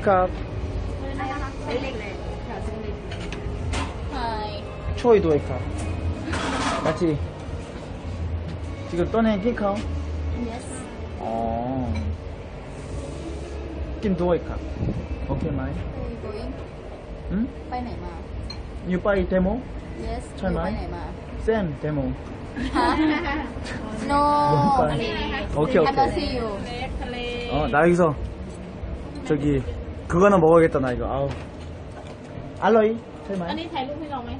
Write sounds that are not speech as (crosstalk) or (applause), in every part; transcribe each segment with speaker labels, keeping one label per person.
Speaker 1: pickup.
Speaker 2: 초이 도에 가. 같이. 지금 떠낸 킹카오?
Speaker 1: Yes.
Speaker 2: 어. 김 도에 가. 오케이 마이. 응?
Speaker 1: 빨리 마.
Speaker 2: You buy demo?
Speaker 1: Yes. 잘 마.
Speaker 2: Sam demo.
Speaker 1: no.
Speaker 2: 오케이 오케이. 어, 나 여기서 저기 그거는 먹어야겠다 나 이거 아우 알로이
Speaker 3: อัน
Speaker 2: 설마
Speaker 3: นี้ถ่ายรูปให้เราไหม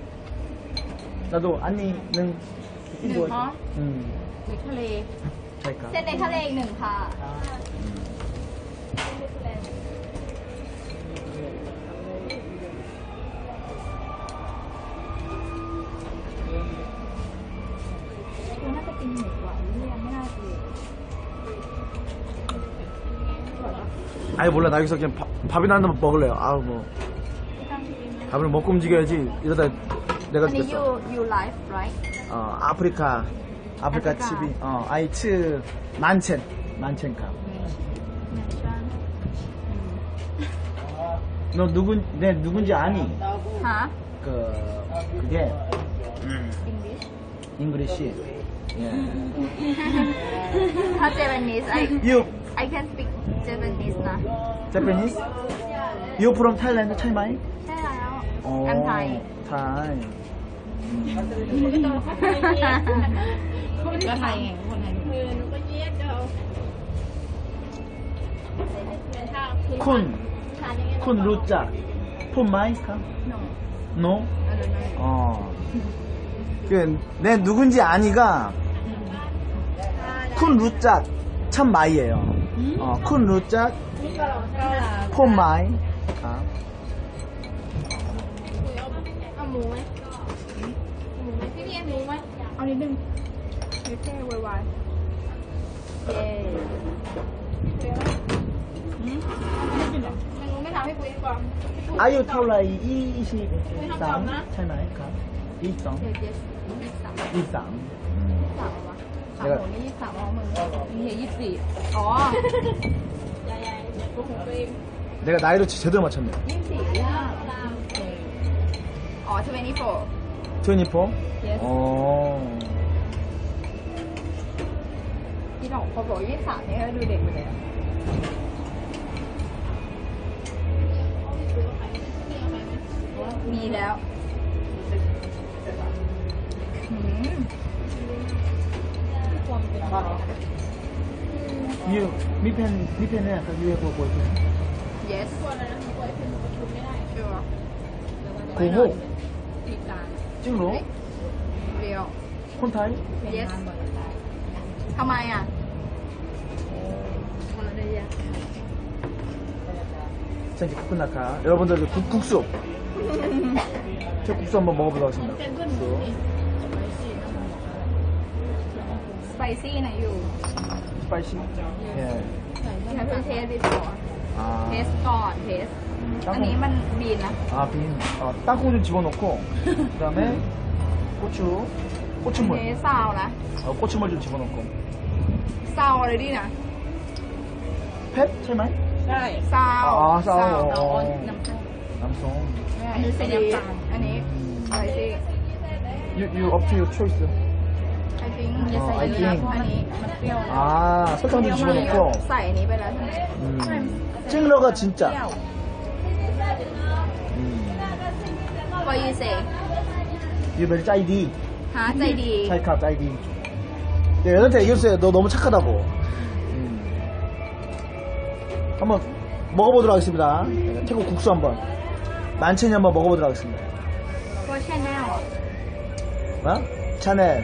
Speaker 2: 나도 안니는
Speaker 1: หนึ่ง
Speaker 2: 인도
Speaker 1: ฮะ
Speaker 2: 음
Speaker 1: หรือทะเล
Speaker 2: 잘까
Speaker 1: เส้นในทะเลอีกหนึ่งค่ะ คุ
Speaker 2: 아니 몰라. 나 여기서 그냥 밥, 밥이나 한번 먹을래요. 아우 뭐. 밥을 먹고 움직여야지 이러다 내가 죽겠어.
Speaker 1: you you live right?
Speaker 2: 어 아프리카. 아프리카 TV 어 아이츠. 만첸. 만첸카. 네. 너 누군 내 누군지 아니?
Speaker 1: 하?
Speaker 2: 그 그게
Speaker 1: English?
Speaker 2: 잉글리시. (laughs) 예.
Speaker 1: Not Japanese. I
Speaker 2: You.
Speaker 1: I can speak Japanese นะ
Speaker 2: Japanese? You from Thailand, Chiang
Speaker 1: ใช่แล้ว
Speaker 2: 어,
Speaker 1: I'm Thai
Speaker 2: Thai.
Speaker 3: ก็ไทยไงคนไทยเออหนูก็เย็ดเจ้า
Speaker 2: 쿤, 쿤 루짜. 폰 마이스카?
Speaker 1: no
Speaker 2: No?
Speaker 1: I don't know
Speaker 2: 어. 그, 내 누군지 아니가 쿤 루짜 참 마이예요. อ๋อคุณรู้จั
Speaker 3: ก
Speaker 2: พุ่มไม้ครับ
Speaker 3: เอาหมูไหมหมูไหมพี่เรียนหมูไหมเอานิดนึงเท่ๆวายๆ
Speaker 1: เย้
Speaker 3: ไม่เป็นหรอไม่รู้ไม่ทำให้ปุ้ยฟังอา
Speaker 2: ยุเท่าไหร่ยี่สิบสา
Speaker 1: มใช่ไหมครับยี่สองยี่สามยี่สาม สามหมูนี่ยี่สิบสามอ๋อมึงมีเฮียยี่สิบสี่อ๋อย า
Speaker 3: ยๆอย่าโกหกตัวเอง
Speaker 2: 내가 나이도 제대로 맞췄네
Speaker 1: ยี่สิบสี่ยี่สิบห้าอ๋อtwenty four
Speaker 2: 24?
Speaker 1: Yes.
Speaker 2: 어.
Speaker 1: พี่หน่องพอบอกยี่สิบสามเนี่ยดูเด็กไปเลยอะมีแล้วอืม
Speaker 2: You 미팬 미팬은 약간 UFO 보이팬
Speaker 1: yes ชัวร์
Speaker 2: 고호
Speaker 3: ปีกลาง
Speaker 2: 찡로
Speaker 1: เรียว
Speaker 2: 콘타이
Speaker 1: yes ทำไมอ่ะ
Speaker 3: คนละระยะ
Speaker 2: 자 이제 끝날까 여러분들 이제 국, 국수 저 국수 한번 먹어보도록 하겠습니다
Speaker 3: เป็นเพื่อนหมู
Speaker 2: 국수
Speaker 3: นี่
Speaker 1: สไปซี่นะอยู่
Speaker 2: 스파이시 예.
Speaker 1: ที่ทำเป็นเทสดีกว่า
Speaker 2: 아,
Speaker 1: เทสก่อนเทส อันนี้
Speaker 2: 땅콩,
Speaker 1: มันบีนนะ
Speaker 2: 아, 빈, 어, 땅콩 좀 집어넣고, 그 다음에 고추,
Speaker 1: อัน
Speaker 2: 고추물,
Speaker 1: นี้ซาวนะ
Speaker 2: 어, 고추물 좀 집어넣고,
Speaker 1: ซาวอะไรดีนะ
Speaker 2: 팻? 설마이?
Speaker 3: ได้
Speaker 1: ซาว
Speaker 2: อ๋อซาว
Speaker 3: เอาออนน้ำตาล
Speaker 2: 남성.
Speaker 1: อันนี้เป็นน้ำตาลอันนี้สไปซี่
Speaker 2: You, you up to your choice.
Speaker 1: ไอซิง
Speaker 2: อ๋อ I think
Speaker 1: อันนี้มันเปรี้ยวนะ
Speaker 2: 아, 설탕 좀 집어넣고,
Speaker 1: ใส่อันนี้ไปแล้วใช่ไหม
Speaker 2: 음, 찡러가 진짜.
Speaker 1: เปรี้ยว
Speaker 2: 음,
Speaker 1: What you say
Speaker 2: you very 짜이디.
Speaker 1: หาใจดี
Speaker 2: 찰카 짜이디. 네, 여자한테 얘기했어요. 너 너무 착하다고. 음. 한번 먹어보도록 하겠습니다. 네, 태국 국수 한번. 만천이 한번 먹어보도록 하겠습니다.
Speaker 1: What channel
Speaker 2: 어? 차넬,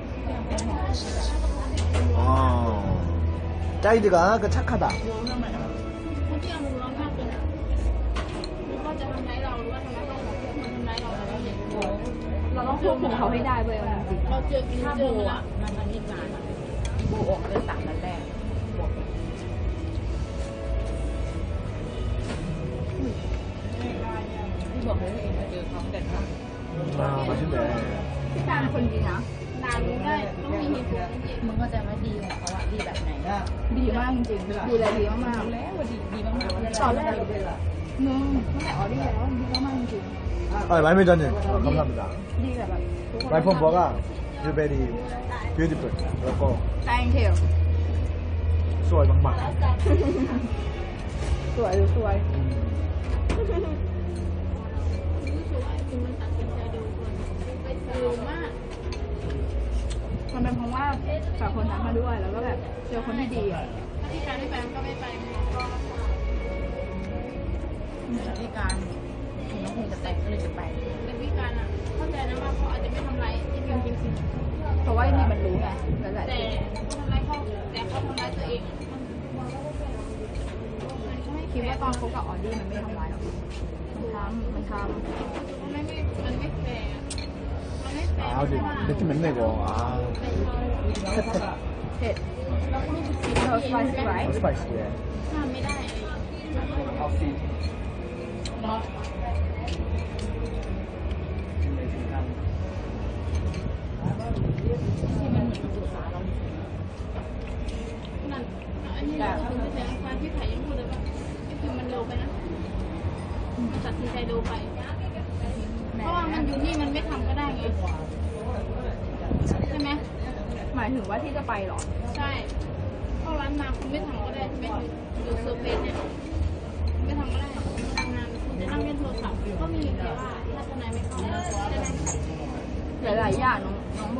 Speaker 2: 짜이드가 그 착하다.
Speaker 3: คนที่เอาหมูร้อนมากเลยนะหรือว่าจะทำร้ายเราหรือว่าทำร้ายคน
Speaker 1: เราต้องควบคุมเขาให้ได้เว้ยเอาจริง
Speaker 3: เราเจอกิน
Speaker 1: ๆถ้า
Speaker 3: เจ
Speaker 1: โบ
Speaker 3: อมา
Speaker 1: อ่ะ
Speaker 3: ละ
Speaker 1: มันมันนี่นานอะโบออกมาได้สามนัดแรกบวกที่บอกเลยว่าเองมาเจอเขาแต่ท
Speaker 2: 아, 맛있네. ำ
Speaker 1: พี่การคนดีนะ
Speaker 3: นานรู้ได้ ต้องมีเหตุผลจริง
Speaker 1: มึงก็จะมาดีของเขาอะดีแบบไหน ดีมากจริงๆดูแลดีมากๆแล้วดีดีมากๆตอนแรกมึงตั้งแต่ออดี้แล้วดีมากๆจริง
Speaker 2: 아, 말미전님 감사합니다.
Speaker 1: ๆดีแบบแบบ
Speaker 2: 와이프 뭐가 you very beautiful. 그리고
Speaker 1: thank you
Speaker 2: 수월 막막.
Speaker 1: สวยหรือสวย
Speaker 3: รู้สึกว่าคุณมันตัดสินใจเร็วเกินเร็วมาก
Speaker 1: มันเป็นเพราะว่าฝากคนนั้นมาด้วยแล้วก็แบบเจอคนที่ดีอะ
Speaker 3: ที่การไม่ไปมันก็ไม่ไปมันก็
Speaker 1: ที่การเห็นน้องคงจะแตก็เลยจะไป
Speaker 3: แต่พี่การอะเข้าใจนะว่าเขาอาจจะไม่ทำร้ายที่พิมจริง
Speaker 1: เพราะว่านี่มันรู้ไง
Speaker 3: แต่
Speaker 1: ที
Speaker 3: เขาทำร้ายเขาแต่เขาทำร้ายตัวเองอะมันก็ไม่
Speaker 1: คิดว่าตอนคบกับออดี้มันไม่ทำร้ายหรอกมันทำมันท
Speaker 3: มันไม่มันไม่แฟร์อะมันไม่แฟร์
Speaker 2: 아, 근데 느낌 맵네 이거. 아, ำ
Speaker 1: เผ็ดเราสไปซี่ไร
Speaker 2: 스파이시. 예.
Speaker 3: ห้ามไม่ได้
Speaker 1: ที่มันเหมือนกับปรึกษาเรา
Speaker 3: นั่นอันนี้เราถึงจะแต่งการพี่ไผ่ยังพูดเลยว่าพี่พิมมันเร็วไปนะมันตัดสินใจเร็วไป เพราะว่ามันอยู่นี่มันไม่ทำก็ได้ไงใช่ไหม
Speaker 1: หมายถึงว่าที่จะไปหรอ
Speaker 3: ใช่เข้าร้านมาคุณไม่ทำก็ได้ไม่ดูเซอร์เฟซเนี่ยไม่ทำก็ได้ทำงานคุณจะนั่งเล่นโทรศัพท์ก็มีแต่ว่าถ้าทนายไม่เข้าจะนั่ง
Speaker 1: หลายๆอย่างน้องน้องโบ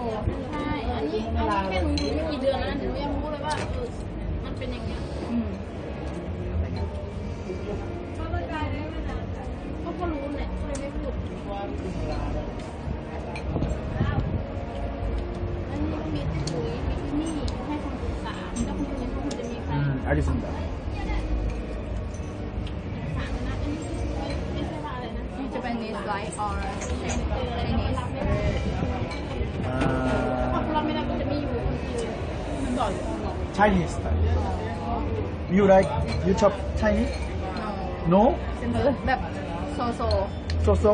Speaker 3: ใช่อันนี้อันนี้แค่หนูอยู่ไม่กี่เดือนแล้วนะหนูยังรู้เลยว่าเออมันเป็นอย่างเงี้ย
Speaker 2: Chinese style. You like you chop Chinese? No.
Speaker 1: Like so so.
Speaker 2: So so.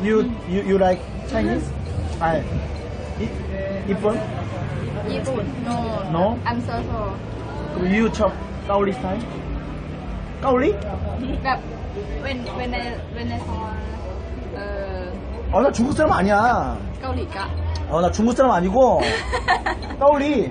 Speaker 2: You you you like Chinese?
Speaker 1: I. Ippon? Ippon. No.
Speaker 2: No.
Speaker 1: I'm so so.
Speaker 2: You chop
Speaker 1: Kaoli style? Kaoli? Like when when I when I saw. Uh,
Speaker 2: 어나 중국 사람 아니야.
Speaker 1: 까오리까?
Speaker 2: 어나 중국 사람 아니고 까오리.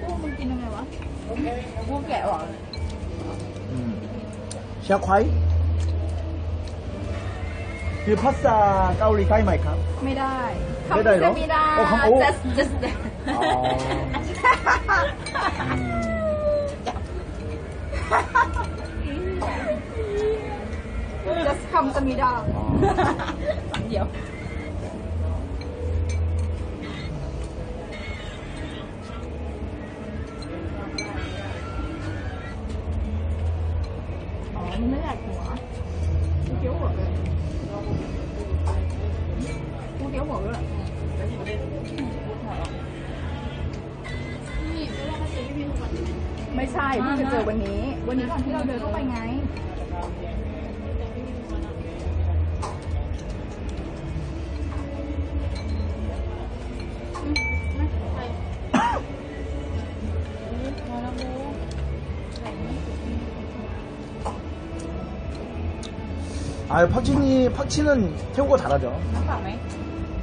Speaker 1: กุ้มึงกินยังไงวะกุ้งแกะออเชี
Speaker 2: ยควายคือภาษาเกาหลีใต้
Speaker 1: ไหมครับ ไม่ได้
Speaker 2: ไม่ได้หรอ
Speaker 1: ไม่ได้
Speaker 2: โอ้คำโอ้
Speaker 1: just just
Speaker 2: จะ
Speaker 1: ทำจะมีดาวเดี๋ย
Speaker 3: ว
Speaker 2: 아유 팍치니 퍼치는 태우고 잘하죠.
Speaker 3: 팍파네.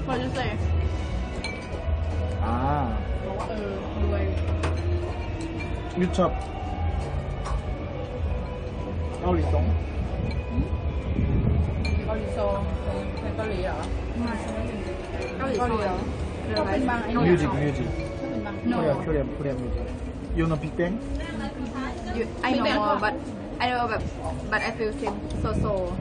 Speaker 3: 맛있어요.
Speaker 2: 아 유첩 어, 나올리송
Speaker 1: 어디서 헷갈리야. 헷갈리야.
Speaker 2: 뮤직 뮤직 코리아 코리아 뮤직. 요노 빅뱅.
Speaker 1: you, I know more, but I know, but but I feel same so so.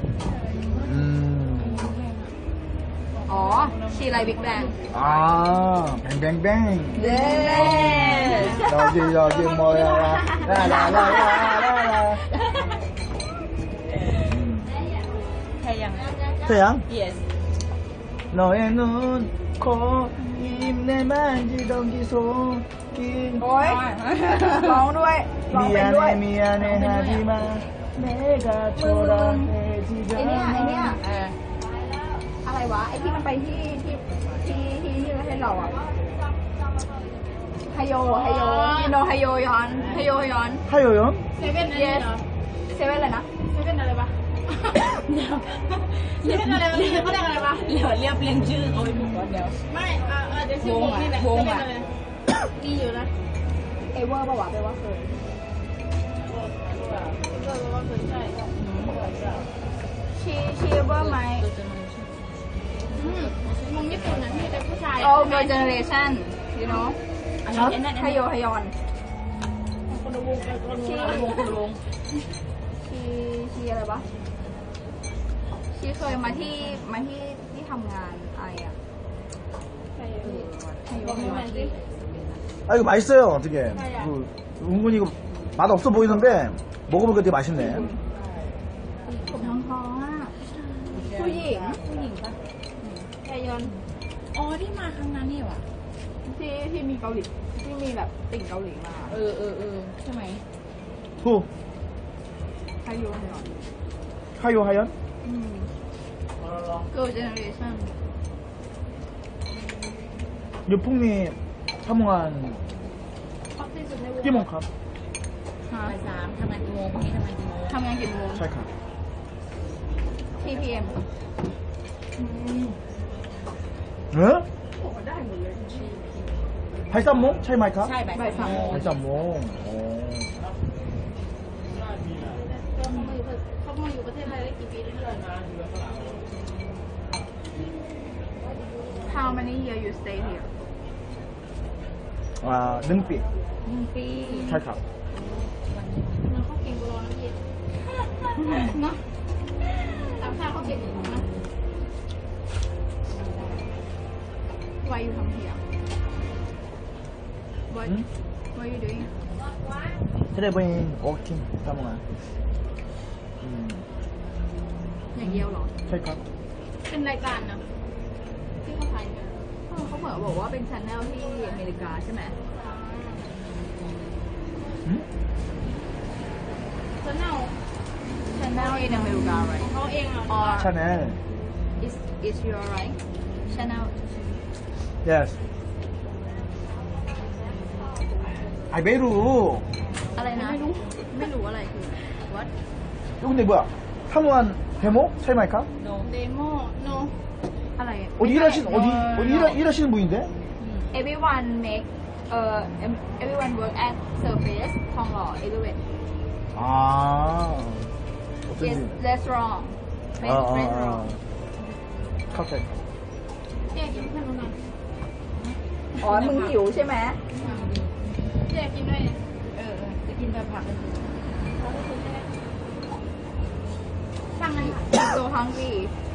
Speaker 1: Oh, she like Big Bang.
Speaker 2: À, bang bang bang.
Speaker 1: Yes.
Speaker 2: Rồi gì rồi gì mời là là là là là. Thế à? Thế
Speaker 1: à? Yes. Nói em
Speaker 2: luôn có
Speaker 1: แม่
Speaker 2: บ้านที่ดองที่โซกิน
Speaker 1: โอ้ยร้องด้วยร้องเมีเป็ยนด้วเนเมีย
Speaker 2: เนฮาที่มาเมกา
Speaker 1: โชราเนจิไอเนี้ย
Speaker 2: ไอ
Speaker 1: เนี้ยอะไรวะไอที่มันไปที่ที่ที่ที่ที่ประเทศเราอะไฮโยไฮโยอินโดไฮโยย้อนไฮโยย้อน
Speaker 2: ฮโยย้อน
Speaker 3: เซเว่นอะไรเหร
Speaker 1: เซเว่นอะไรนะ
Speaker 3: เซเว่นอะไรปะ เซเว่นอะไรวะเรียกอะไรวะ
Speaker 1: เดี๋ยวเรียบเรียงชื่อเขาไปหมดเดี๋ยว
Speaker 3: ไม่เออเออเดี๋ยวชื่อ
Speaker 1: วงอะ
Speaker 3: นี่แหละ
Speaker 1: วงอะ
Speaker 3: เซเว่นะไรดีอยู่นะ
Speaker 1: เอเวอร์ป่าวะไปว่าเคย
Speaker 3: เออว่าเคยใช่
Speaker 1: ชีชีเวอร์ไหม
Speaker 3: อืมมึงญี่ปุ่นนะที่เป็นผู้ชาย
Speaker 1: โอ้ girl generation you know ไฮโยฮยอน
Speaker 3: คนละวงคนละวง
Speaker 1: ชี
Speaker 3: คนละวงคนละวง
Speaker 1: ชีชีอะไรวะ ชีเคยมาที่มาที่ที่ทำงานอะไรอะ
Speaker 3: ใครอะพี่
Speaker 1: ไฮโย
Speaker 3: บอก
Speaker 1: ไฮ
Speaker 3: ไม่
Speaker 1: ยอ
Speaker 3: มาน สิ
Speaker 2: 아 이거 맛있어요 어떻게
Speaker 3: 맞아.
Speaker 2: 그, 은근히 이거 맛 없어 보이는데 먹어보니까 되게 맛있네
Speaker 1: ผมท้องท้องอ่ะผู้หญิง
Speaker 4: ผู้หญิงปะ
Speaker 3: ไทยอน
Speaker 4: อ๋อที่มาครั้งนั้นนี่หว่ะ
Speaker 1: ที่ที่มีเกาหลีที่มีแบบติ่งเกาหลีมา
Speaker 4: เออเออเออใช่ไหม
Speaker 2: 후
Speaker 1: ไฮโยไฮยอน
Speaker 2: 하요 하연?
Speaker 1: อืม girl generation
Speaker 2: 유풍리 사몽한
Speaker 3: ฮอตที่สุดในวง
Speaker 2: 끼몽캅
Speaker 1: ฮะ
Speaker 4: บ่ายสามทำงานกี่โมงพรุ่งนี้ทำงานกี่โมง
Speaker 1: ทำงานกี่โมง
Speaker 2: 찰카
Speaker 1: ที่ PM
Speaker 2: 응? 83몽? 차이마이카?
Speaker 4: ใช่บ่ายสามโมง
Speaker 2: 83몽 오.
Speaker 3: เขามาอยู่เขามาอยู่ประเทศไทยได้กี่ปีแล้วเนี่ย
Speaker 1: how many years you stay here
Speaker 2: อ่าหนึ่งปี
Speaker 1: หนึ่งปี
Speaker 2: ใช่
Speaker 3: ครับน้องเขาเก่งกว่าเราน้ำเย็นเนาะตามข้าวเขาเก่งอยู่นะวายอ
Speaker 1: ยู่ตรง here What What you doing
Speaker 2: จะได้ไป working ทำงาน
Speaker 1: อย่างเดียวหรอ
Speaker 2: ใช่ครับ
Speaker 3: เป็นรายการนะ ที่ไทยเขา
Speaker 1: เหมือนบอกว่าเป็นชาแนลที่อเมริกาใช่ไหม
Speaker 3: ชาแนล
Speaker 1: ชาแนล in America right
Speaker 3: ของเขาเองเหรอ
Speaker 1: or
Speaker 2: ชาแนล
Speaker 1: is is your right channel
Speaker 2: yes ไอ้ไม่รู้
Speaker 1: อะไรนะ ไม่รู้ ไม่รู้อะไรคือ what
Speaker 2: ลูกนี่เบื่อทำวันเฮโมใช่
Speaker 4: ไห
Speaker 3: มครับ no demo no
Speaker 1: อะไร
Speaker 2: 어디 일하신 어디 어디 일하, 일하시는 분인데?
Speaker 1: everyone make เอ่อ everyone work at surface ทองหล่อ everyone
Speaker 2: 아
Speaker 1: yes
Speaker 2: 어쩐지
Speaker 1: restaurant
Speaker 2: 아,
Speaker 1: make
Speaker 2: 아,
Speaker 1: restaurant
Speaker 2: 아. 카페
Speaker 3: เจ๊กินเพื่อนเราหน่อย
Speaker 1: อ๋อ มึงหิวใช่ไหม
Speaker 3: เจ๊กินด้วยเนี่ย
Speaker 4: เออเออจะกินแบบผักกัน
Speaker 3: สั่งอะไร
Speaker 1: so hungry order two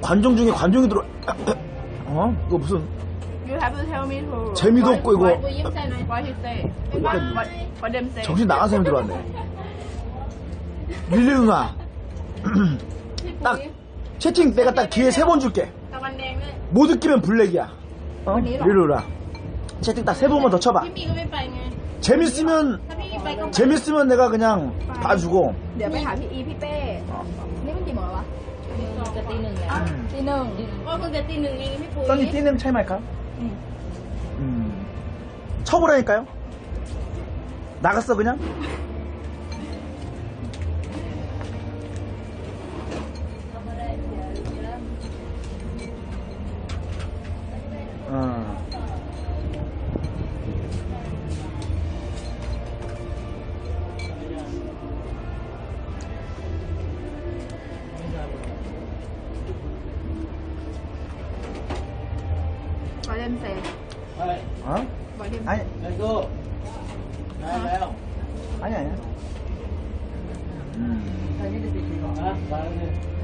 Speaker 2: 관종 중에 관종이 들어 (clears throat) 어? 이거 무슨
Speaker 1: you have to tell me to
Speaker 2: 재미도 없고 이거
Speaker 3: กูยิ้มใจหน่อย
Speaker 1: what he say
Speaker 2: what-
Speaker 1: what what them say
Speaker 2: 정신 나간 사람이 들어왔네 릴리 누나 (clears throat)
Speaker 3: พี่ปุ๋
Speaker 2: 딱
Speaker 3: ย
Speaker 2: 채팅 내가 딱 기회 세 번 줄게
Speaker 3: ตะวันแดงด้วย
Speaker 2: 못 웃기면 블랙이야 어?
Speaker 1: 언니 이리 와.
Speaker 2: 릴리 누나 채팅 딱 세 번만 더 쳐봐
Speaker 3: พี่มีก็ไม่ไปไง
Speaker 2: 재밌으면
Speaker 3: ถ้าพี่ไปก็ไป
Speaker 2: 재밌으면 내가 그냥 봐주고
Speaker 1: เดี๋ยวไปหาพี่อีพี่เป้ นี่มัน กี่โมงแล้ววะ
Speaker 3: สอง
Speaker 4: จะตีหนึ่งแล้ว
Speaker 1: ตีหนึ่ง
Speaker 3: ก็คงจะตีหนึ่งเองพี่ปุ้ย
Speaker 2: 써니 뛰는 차이 말까?
Speaker 1: 응.
Speaker 2: 음. 쳐보라니까요? 나갔어, 그냥?
Speaker 5: 嗯，
Speaker 2: 看你的脾气吧，
Speaker 5: 啊，来来来。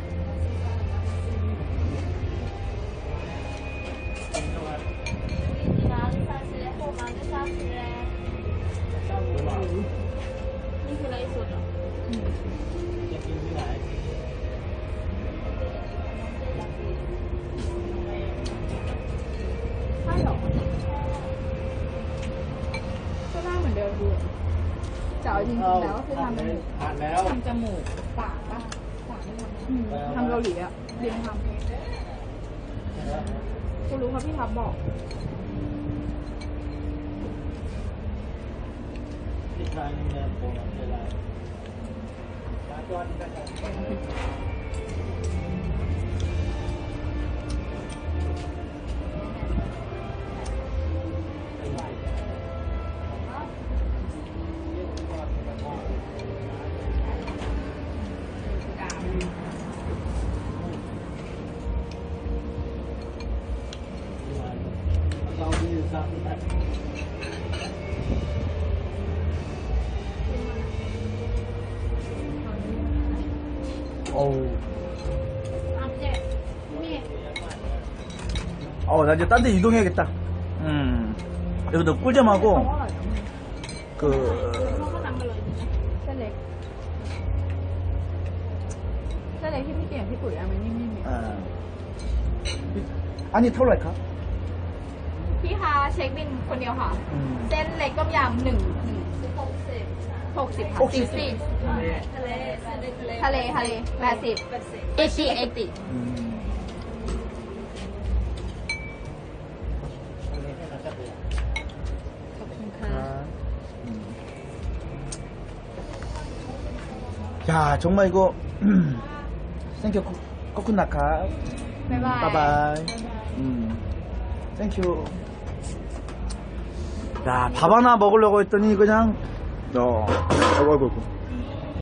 Speaker 5: เรี
Speaker 1: ยนทำกูรู้เพราะพี่ทับบอก
Speaker 5: ที่ชายนี่เนี่ยโปรดเวลาตาจวนกัน เราดีสักนะ
Speaker 2: 어우.
Speaker 3: อ่ะเจ๊นี่
Speaker 2: 어, 나 이제 딴 데 이동해야겠다. 음. 여기도
Speaker 1: เขา
Speaker 2: 꿀잼하고,
Speaker 1: อร่อยนะ
Speaker 2: 그,
Speaker 3: เขาก็ทำมาเลยนะ
Speaker 1: เส้นเล็กเส้นเล็กที่พี่เก่งพี่ปุ๋ยอะมันนิ่มๆเนี่ย
Speaker 2: 아. 아니, 털랄까?
Speaker 1: พี่ คะเช็คบินคนเดียวค่ะ
Speaker 2: 음.
Speaker 1: เส้นเล็กต้มยำหนึ่งหกสิบหกสิบ
Speaker 2: หกสิบ
Speaker 1: สี่
Speaker 3: ทะเลทะเลทะเล
Speaker 1: ทะเลทะเลแปดสิบเอชีเอติ
Speaker 2: 음.
Speaker 4: ขอบคุณค่ะ
Speaker 2: 음. 야, 정말 이거, 땡큐, 코코나카.
Speaker 1: บ๊ายบาย
Speaker 2: 바이바이. 음. 땡큐. 야, 밥 하나 먹으려고 했더니 그냥, 어, 아이고, 아이고.